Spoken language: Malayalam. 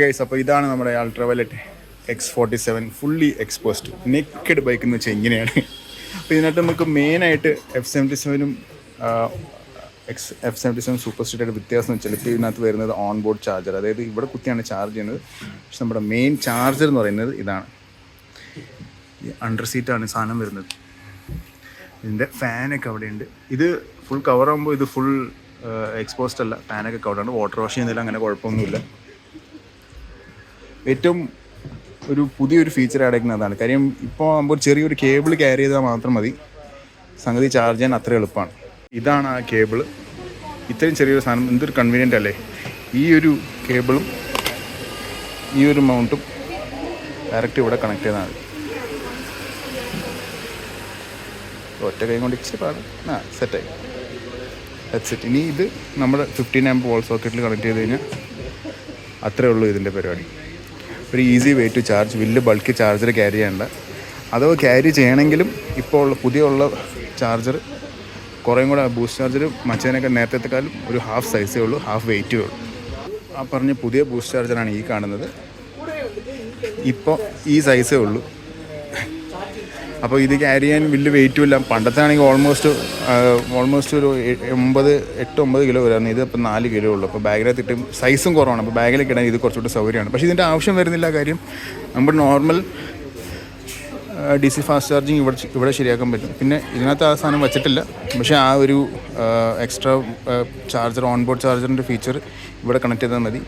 ഗൈസ് അപ്പോൾ ഇതാണ് നമ്മുടെ Ultraviolette X forty seven fully exposed naked bike എന്ന് വെച്ചാൽ ഇങ്ങനെയാണ്. അപ്പോൾ ഇതിനകത്ത് നമുക്ക് മെയിനായിട്ട് F seventy സെവനും X F seventy seven super start വ്യത്യാസം എന്ന് വെച്ചാൽ ഇപ്പോൾ ഇതിനകത്ത് വരുന്നത് ഓൺ ബോർഡ് ചാർജർ അതായത് ഇവിടെ കുത്തിയാണ് ചാർജ് ചെയ്യുന്നത്. പക്ഷെ നമ്മുടെ മെയിൻ ചാർജർ എന്ന് പറയുന്നത് ഇതാണ്. ഈ അണ്ടർ സീറ്റാണ് സാധനം വരുന്നത്. ഇതിന്റെ ഫാനൊക്കെ അവിടെയുണ്ട്. ഇത് ഫുൾ കവറാകുമ്പോൾ ഇത് ഫുൾ എക്സ്പോസ്ഡ് അല്ല. ഫാനൊക്കെ കവറാണ് വാട്ടർ വാഷ് ചെയ്യുന്നില്ല അങ്ങനെ കുഴപ്പമൊന്നുമില്ല. ഏറ്റവും ഒരു പുതിയൊരു ഫീച്ചർ ആഡ് അതാണ് കാര്യം ഇപ്പോൾ ആകുമ്പോൾ ചെറിയൊരു കേബിൾ ക്യാരി ചെയ്താൽ മാത്രം മതി. സംഗതി ചാർജ് ചെയ്യാൻ അത്ര എളുപ്പമാണ്. ഇതാണ് ആ കേബിൾ ഇത്രയും ചെറിയൊരു സാധനം എന്തൊരു കൺവീനിയന്റ് അല്ലേ? ഈ ഒരു കേബിളും ഈ ഒരു മൗണ്ടും ഡയറക്റ്റ് ഇവിടെ കണക്ട് ചെയ്താൽ മതി. ഒറ്റ കൈ കൊണ്ട് ഇച്ചിരി പാട്. ആ സെറ്റായി ഹെഡ്സെറ്റ് ഇനി ഇത് നമ്മുടെ ഫിഫ്റ്റീൻ ആംപ് വോൾ സോക്കറ്റിൽ കണക്ട് ചെയ്ത് കഴിഞ്ഞാൽ അത്രേ ഉള്ളൂ ഇതിന്റെ പരിപാടി. ഒരു ഈസി വേ ടു ചാർജ് വലിയ ബൾക്ക് ചാർജർ ക്യാരി ചെയ്യേണ്ട. അഥവാ ക്യാരി ചെയ്യണമെങ്കിലും ഇപ്പോൾ പുതിയ ഉള്ള ചാർജർ കുറേയും കൂടെ ബൂസ്റ്റ് ചാർജർ മച്ചേനൊക്കെ നേരത്തെക്കാളും ഒരു ഹാഫ് സൈസേ ഉള്ളൂ ഹാഫ് വെയിറ്റേ ഉള്ളൂ. ആ പറഞ്ഞ പുതിയ ബൂസ്റ്റ് ചാർജറാണ് ഈ കാണുന്നത്. ഇപ്പോൾ ഈ സൈസേ ഉള്ളൂ. അപ്പോൾ ഇത് ക്യാരി ചെയ്യാൻ വലിയ വെയിറ്റും ഇല്ല. പണ്ടത്തെ ആണെങ്കിൽ ഓൾമോസ്റ്റ് ഓൾമോസ്റ്റ് ഒരു ഒമ്പത് എട്ട് ഒമ്പത് കിലോ വരായിരുന്നു. ഇത് ഇപ്പോൾ നാല് കിലോ ഉള്ളൂ. അപ്പോൾ ബാഗിനകത്ത് ഇട്ടും സൈസും കുറവാണ്. അപ്പോൾ ബാഗിലേക്ക് ഇടാൻ ഇത് കുറച്ചുകൂടി സൗകര്യമാണ്. പക്ഷേ ഇതിന്റെ ആവശ്യം വരുന്നില്ല കാര്യം നമ്മുടെ normal D C fast charging ഇവിടെ ഇവിടെ ശരിയാക്കാൻ പറ്റും. പിന്നെ ഇതിനകത്ത് ആ സാധനം വെച്ചിട്ടില്ല. പക്ഷേ ആ ഒരു എക്സ്ട്രാ ചാർജർ ഓൺ ബോർഡ് ചാർജറിന്റെ ഫീച്ചർ ഇവിടെ കണക്ട് ചെയ്താൽ മതി.